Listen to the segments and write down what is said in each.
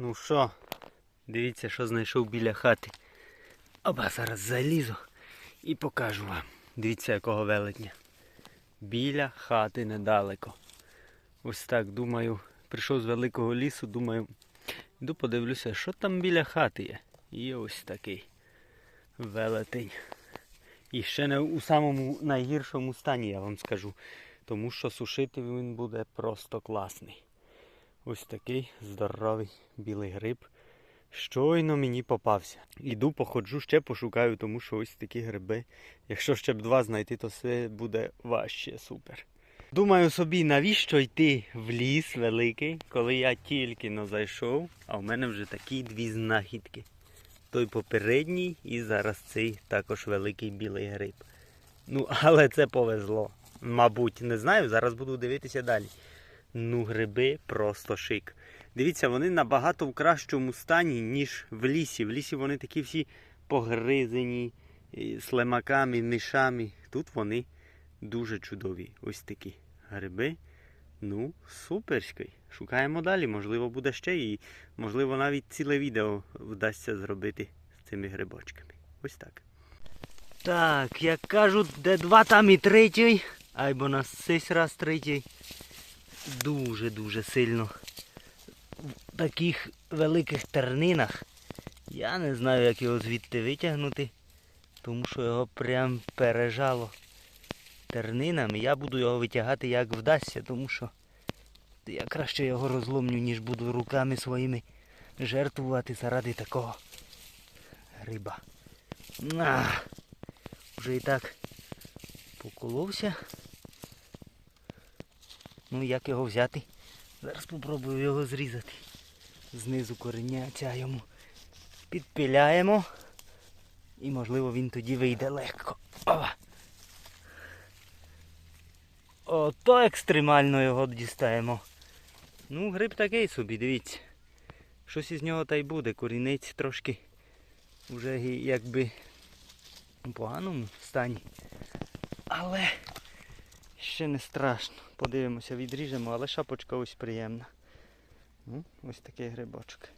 Ну що, дивіться, що знайшов біля хати. Оба зараз залізу і покажу вам. Дивіться, якого велетня. Біля хати недалеко. Ось так думаю. Прийшов з великого лісу, думаю, йду подивлюся, що там біля хати є. І ось такий велетень. І ще не у самому найгіршому стані, я вам скажу. Тому що сушити він буде просто класний. Ось такий здоровий білий гриб. Щойно мені попався. Іду, походжу, ще пошукаю, тому що ось такі гриби. Якщо ще б два знайти, то все буде важче, супер. Думаю собі, навіщо йти в ліс великий, коли я тільки но зайшов, а в мене вже такі дві знахідки. Той попередній і зараз цей також великий білий гриб. Ну, але це повезло. Мабуть, не знаю, зараз буду дивитися далі. Ну, гриби просто шик. Дивіться, вони набагато в кращому стані, ніж в лісі. В лісі вони такі всі погризені, слимаками, мишами. Тут вони дуже чудові. Ось такі гриби. Ну, суперський. Шукаємо далі. Можливо, буде ще і можливо навіть ціле відео вдасться зробити з цими грибочками. Ось так. Так, як кажуть, де два, там і третій. Айбо нас цей раз третій. Дуже-дуже сильно в таких великих тернинах. Я не знаю, як його звідти витягнути, тому що його прям пережало тернинами. Я буду його витягати як вдасться, тому що я краще його розломлю, ніж буду руками своїми жертвувати заради такого гриба. На! Вже і так поколовся. Ну як його взяти? Зараз спробую його зрізати. Знизу кореняця йому підпиляємо. І можливо він тоді вийде легко. Ото екстремально його дістаємо. Ну, гриб такий собі, дивіться. Щось із нього та й буде. Корінець трошки вже якби у поганому стані. Але ще не страшно. Подивимося, відріжемо, але шапочка ось приємна. Ну, ось такий грибочок.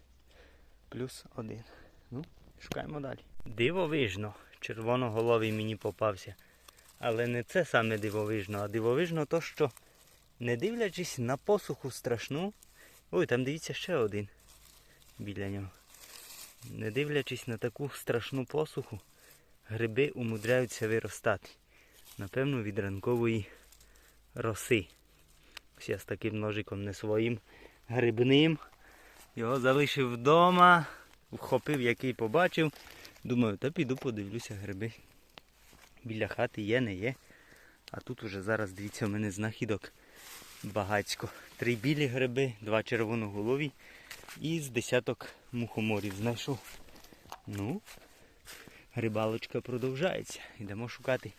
Плюс один. Ну, шукаємо далі. Дивовижно, червоноголовий мені попався. Але не це саме дивовижно, а дивовижно то, що не дивлячись на посуху страшну. Ой, там дивіться ще один біля нього. Не дивлячись на таку страшну посуху, гриби умудряються виростати. Напевно, від ранкової роси. Ось я з таким ножиком не своїм грибним. Його залишив вдома, вхопив, який побачив. Думаю, та піду подивлюся гриби. Біля хати є, не є. А тут уже зараз, дивіться, у мене знахідок багацько. Три білі гриби, два червоноголові і з десяток мухоморів знайшов. Ну, грибалочка продовжається. Йдемо шукати,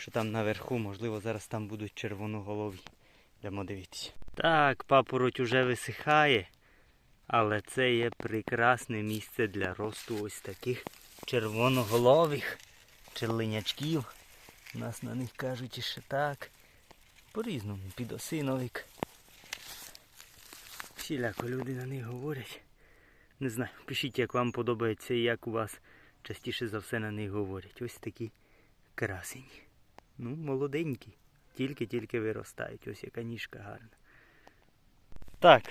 що там наверху. Можливо, зараз там будуть червоноголові. Йдемо дивитися. Так, папороть уже висихає. Але це є прекрасне місце для росту ось таких червоноголових черленячків. У нас на них кажуть ще так. По-різному, підосиновик. Всіляко люди на них говорять. Не знаю, пишіть, як вам подобається і як у вас частіше за все на них говорять. Ось такі красені. Ну, молоденькі. Тільки-тільки виростають. Ось яка ніжка гарна. Так,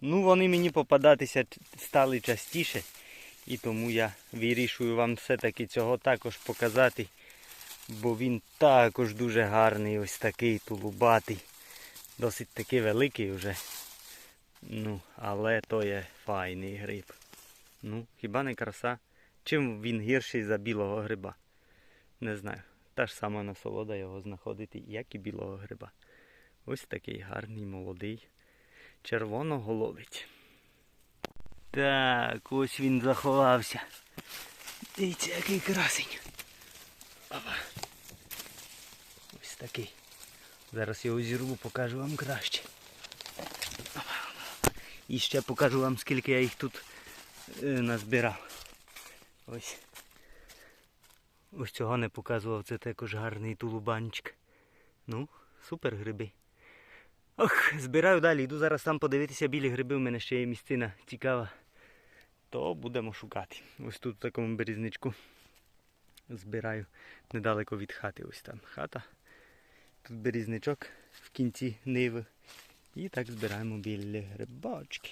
ну вони мені попадатися стали частіше. І тому я вирішую вам все-таки цього також показати. Бо він також дуже гарний, ось такий тулубатий. Досить таки великий вже. Ну, але то є файний гриб. Ну, хіба не краса? Чим він гірший за білого гриба? Не знаю. Та ж сама насолода його знаходити, як і білого гриба. Ось такий гарний, молодий, червоноголовець. Так, ось він заховався. Дивіться, який красень. Опа. Ось такий. Зараз його зірву, покажу вам краще. І ще покажу вам, скільки я їх тут е, назбирав. Ось. Ось цього не показував, це також гарний тулубанчик. Ну, супер гриби. Ох, збираю далі, йду зараз там подивитися білі гриби, у мене ще є місцина цікава. то будемо шукати. Ось тут в такому березничку збираю недалеко від хати. Ось там хата. Тут березничок в кінці ниви. І так збираємо білі грибочки.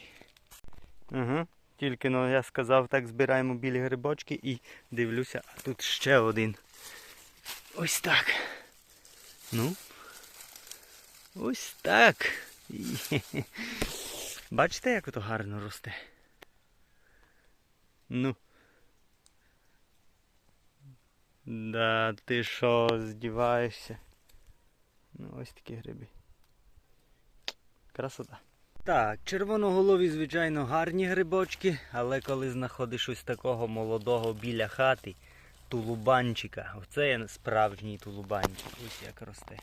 Ага. Тільки ну, я сказав, так збираємо білі грибочки і дивлюся, а тут ще один. Ось так. Ну. Ось так. Бачите, як ото гарно росте? Ну. Да, ти що, здіваєшся? Ну, ось такі гриби. Красота. Так, червоноголові, звичайно, гарні грибочки, але коли знаходиш ось такого молодого біля хати, тулубанчика, оце є справжній тулубанчик. Ось як росте.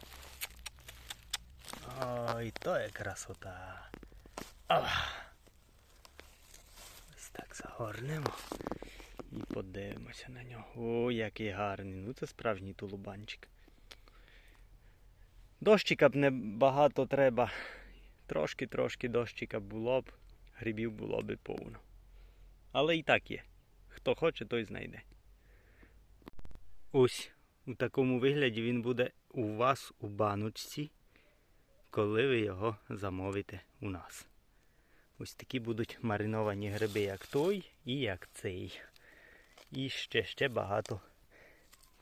Ой, то є красота. Ах. Ось так загорнемо і подивимося на нього. О, який гарний. Ну це справжній тулубанчик. Дощика б не багато треба. Трошки-трошки дощика було б, грибів було б повно. Але і так є. Хто хоче, той знайде. Ось у такому вигляді він буде у вас у баночці, коли ви його замовите у нас. Ось такі будуть мариновані гриби, як той і як цей. І ще ще багато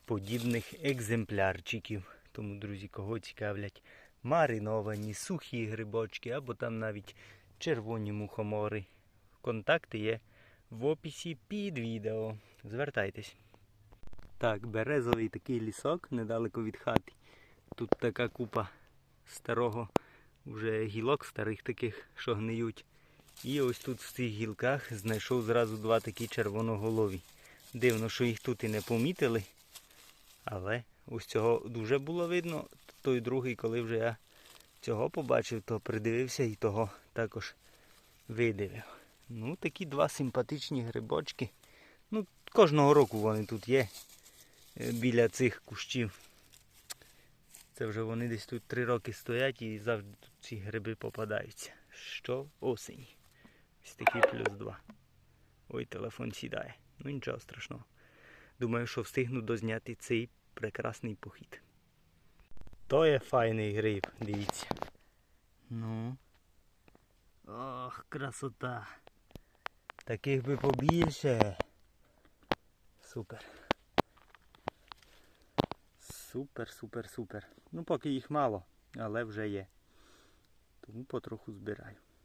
подібних екземплярчиків. Тому, друзі, кого цікавлять мариновані сухі грибочки або там навіть червоні мухомори. Контакти є в описі під відео. Звертайтесь. Так, березовий такий лісок недалеко від хати. Тут така купа старого вже гілок старих таких, що гниють. І ось тут в цих гілках знайшов зразу два такі червоноголові. Дивно, що їх тут і не помітили. Але ось цього дуже було видно. Той другий, коли вже я цього побачив, то придивився і того також видивив. Ну, такі два симпатичні грибочки. Ну, кожного року вони тут є е, біля цих кущів. Це вже вони десь тут три роки стоять і завжди тут ці гриби попадаються. Що осені. Ось такий плюс два. Ой, телефон сідає. Ну нічого страшного. Думаю, що встигну дозняти цей прекрасний похід. То є файний гриб, дивіться. Ну. Ох, красота. Таких би побільше. Супер. Супер, супер, супер. Ну поки їх мало, але вже є. Тому потроху збираю.